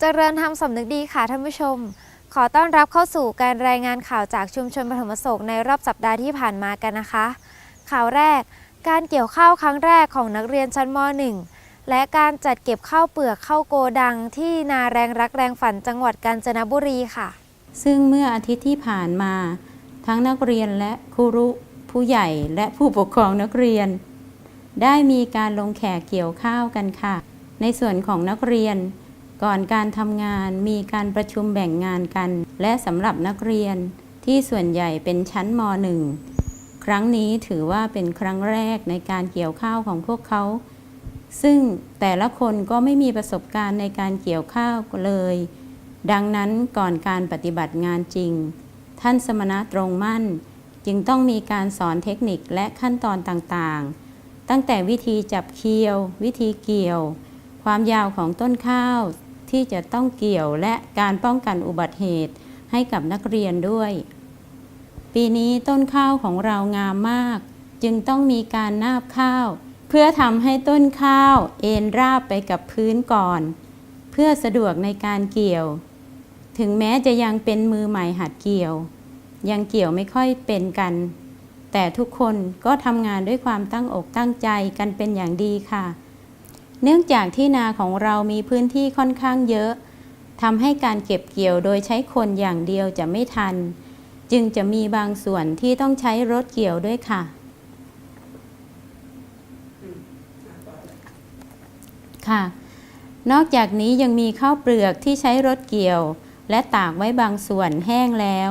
เจริญธรรมสำนึกดีค่ะท่านผู้ชม ขอต้อนรับเข้าสู่การรายงานข่าวจากชุมชนปฐมโศกในรอบสัปดาห์ที่ผ่านมากันนะคะ ข่าวแรก การเกี่ยวข้าวครั้งแรกของนักเรียนชั้นม .1 และการจัดเก็บข้าวเปลือกเข้าโกดังที่นาแรงรักแรงฝันจังหวัดกาญจนบุรีค่ะ ซึ่งเมื่ออาทิตย์ที่ผ่านมา ทั้งนักเรียนและครูรุผู้ใหญ่และผู้ปกครองนักเรียน ได้มีการลงแขกเกี่ยวข้าวกันค่ะ ในส่วนของนักเรียน ก่อนการทำงานมีการประชุมแบ่งงานกัน และสำหรับนักเรียนที่ส่วนใหญ่เป็นชั้นม .1 ครั้งนี้ถือว่าเป็นครั้งแรกในการเกี่ยวข้าวของพวกเขา ซึ่งแต่ละคนก็ไม่มีประสบการณ์ในการเกี่ยวข้าวเลย ดังนั้นก่อนการปฏิบัติงานจริง ท่านสมณะตรงมั่น จึงต้องมีการสอนเทคนิคและขั้นตอนต่างๆ ตั้งแต่วิธีจับเคียว วิธีเกี่ยว ความยาวของต้นข้าว ที่จะต้องเกี่ยวและการป้องกันอุบัติเหตุให้กับนักเรียนด้วย ปีนี้ต้นข้าวของเรางามมาก จึงต้องมีการนาบข้าว เพื่อทำให้ต้นข้าวเอ็นราบไปกับพื้นก่อน เพื่อสะดวกในการเกี่ยว ถึงแม้จะยังเป็นมือใหม่หัดเกี่ยว ยังเกี่ยวไม่ค่อยเป็นกัน แต่ทุกคนก็ทำงานด้วยความตั้งอกตั้งใจกันเป็นอย่างดีค่ะ เนื่องจากที่นาของเรามีพื้นที่ค่อนข้างเยอะทำให้การเก็บเกี่ยวโดยใช้คนอย่างเดียวจะไม่ทัน จึงจะมีบางส่วนที่ต้องใช้รถเกี่ยวด้วยค่ะ ค่ะ นอกจากนี้ยังมีข้าวเปลือกที่ใช้รถเกี่ยว และตากไว้บางส่วนแห้งแล้ว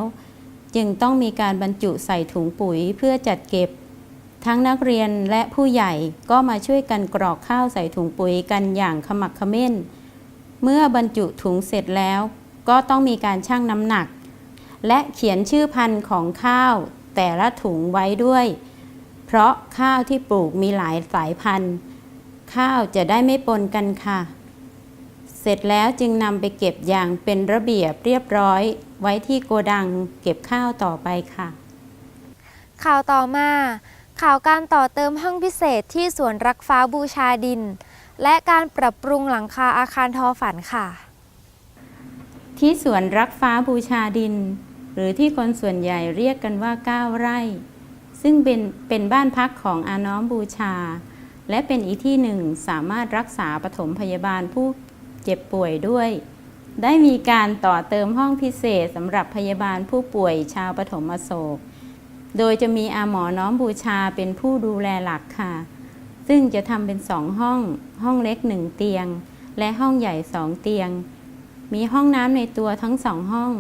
จึงต้องมีการบรรจุใส่ถุงปุ๋ยเพื่อจัดเก็บ ทั้งนักเรียนและผู้ใหญ่ก็มาช่วยกันกรอกข้าวใส่ถุงปุ๋ยกันอย่างขมักขม้น เมื่อบรรจุถุงเสร็จแล้ว ก็ต้องมีการชั่งน้ำหนัก และเขียนชื่อพันธุ์ของข้าว แต่ละถุงไว้ด้วย เพราะข้าวที่ปลูกมีหลายสายพันธุ์ ข้าวจะได้ไม่ปนกันค่ะ เสร็จแล้วจึงนำไปเก็บอย่างเป็นระเบียบเรียบร้อย ไว้ที่โกดังเก็บข้าวต่อไปค่ะ ข่าวต่อมา ข่าวการต่อเติมห้องพิเศษที่สวนรักฟ้าบูชาดิน และการปรับปรุงหลังคาอาคารทอฝันค่ะ ที่สวนรักฟ้าบูชาดิน หรือที่คนส่วนใหญ่เรียกกันว่าก้าวไร่ ซึ่งเป็นเป็นบ้านพักของอาน้อมบูชา และเป็นอีกที่หนึ่งสามารถรักษาปฐมพยาบาลผู้เจ็บป่วยด้วย ได้มีการต่อเติมห้องพิเศษสำหรับพยาบาลผู้ป่วยชาวปฐมอโศก โดยจะมีอาหมอน้อมบูชาเป็นผู้ดูแลหลักค่ะ ซึ่งจะทำเป็นสองห้อง ห้องเล็กหนึ่งเตียง และห้องใหญ่สองเตียง มีห้องน้ำในตัวทั้งสองห้อง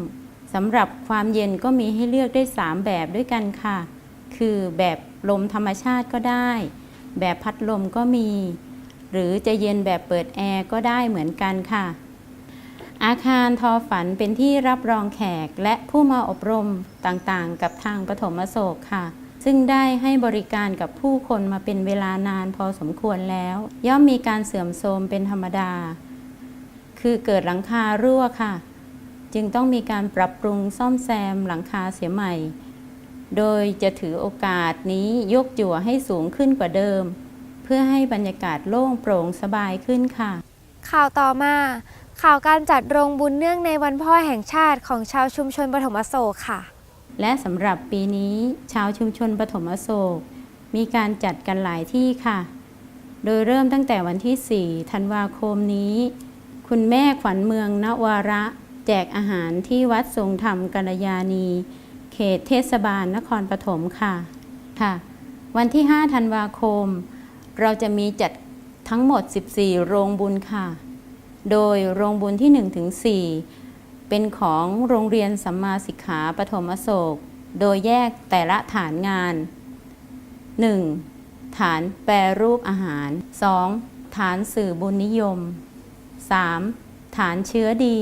สำหรับความเย็นก็มีให้เลือกได้3แบบด้วยกันค่ะ คือแบบลมธรรมชาติก็ได้ แบบพัดลมก็มี หรือจะเย็นแบบเปิดแอร์ก็ได้เหมือนกันค่ะ อาคารทอฝันเป็นที่รับรองแขกและผู้มาอบรมต่างๆ กับทางปฐมโศกค่ะ ซึ่งได้ให้บริการกับผู้คนมาเป็นเวลานานพอสมควรแล้ว ย่อมมีการเสื่อมโทรมเป็นธรรมดา คือเกิดหลังคารั่วค่ะ จึงต้องมีการปรับปรุงซ่อมแซมหลังคาเสียใหม่ โดยจะถือโอกาสนี้ยกจั่วให้สูงขึ้นกว่าเดิม เพื่อให้บรรยากาศโล่งโปร่งสบายขึ้นค่ะ ข่าวต่อมา ข่าวการจัดโรงบุญเนื่องในวันพ่อแห่งชาติของชาวชุมชนปฐมอโศกค่ะ และสำหรับปีนี้ชาวชุมชนปฐมโศก มีการจัดกันหลายที่ค่ะ โดยเริ่มตั้งแต่วันที่ 4 ธันวาคมนี้ คุณแม่ขวัญเมืองนวาระ แจกอาหารที่วัดทรงธรรมกัลยาณี เขตเทศบาลนครปฐมค่ะค่ะ วันที่ 5 ธันวาคม เราจะมีจัดทั้งหมด 14 โรงบุญค่ะ โดยโรงบุญที่1ถึง4เป็นของโรงเรียนสัมมาสิกขาปฐมโศก โดยแยกแต่ละฐานงาน 1. ฐานแปรรูปอาหาร 2. ฐานสื่อบุญนิยม 3. ฐานเชื้อดี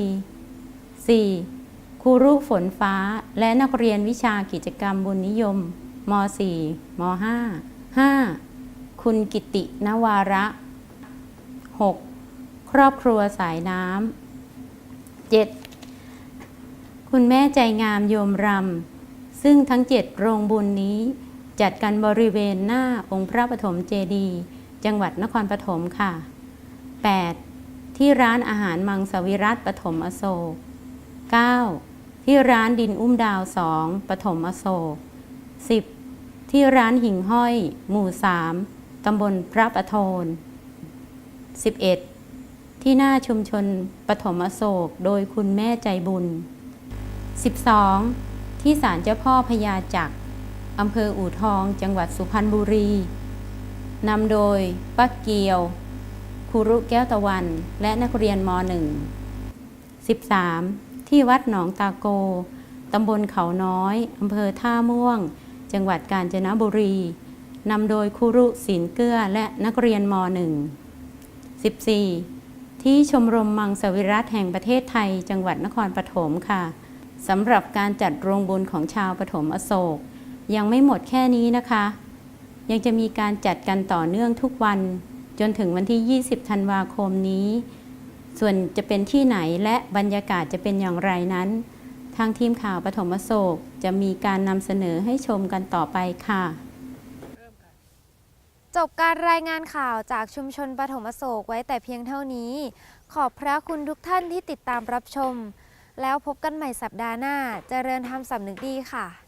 4. ครูรูฝนฟ้าและนักเรียนวิชากิจกรรมบุญนิยมม .4 ม .5 5. คุณกิตินวาระ 6. ครอบครัวสายน้ำ 7. คุณแม่ใจงามโยมรำ ซึ่งทั้งเจ็ดโรงบุญนี้ จัดกันบริเวณหน้าองค์พระปฐมเจดีย์จังหวัดนครปฐมค่ะ 8. ที่ที่ร้านอาหารมังสวิรัตปฐมอโศก 9. ที่ร้านดินอุ้มดาวสองปฐมอโศก 10. ที่ร้านหิ่งห้อย หมู่3ตำบลพระประโทน 11. ที่หน้าชุมชนปฐมโศกโดยคุณแม่ใจบุญ 12. ที่ศาลเจ้าพ่อพญาจักรอำเภออู่ทอง จังหวัดสุพรรณบุรีนำโดยป้าเกียวครูรุแก้วตะวัน และนักเรียนม .1 13. ที่วัดหนองตาโก ตำบลเขาน้อยอำเภอท่าม่วง จังหวัดกาญจนบุรีนำโดยครูรุศิลเกื้อและนักเรียนม .1 14. ที่ชมรมมังสวิรัตแห่งประเทศไทย จังหวัดนครปฐมค่ะสำหรับการจัดโรงบุญของชาวปฐมอโศก ยังไม่หมดแค่นี้นะคะ ยังจะมีการจัดกันต่อเนื่องทุกวัน จนถึงวันที่ 20 ธันวาคมนี้ ส่วนจะเป็นที่ไหนและบรรยากาศจะเป็นอย่างไรนั้น ทางทีมข่าวปฐมโศกจะมีการนำเสนอให้ชมกันต่อไปค่ะ จบการรายงานข่าวจากชุมชนปฐมโศกไว้แต่เพียงเท่านี้ ขอบพระคุณทุกท่านที่ติดตามรับชม แล้วพบกันใหม่สัปดาห์หน้าเจริญธรรมสำนึกดีค่ะ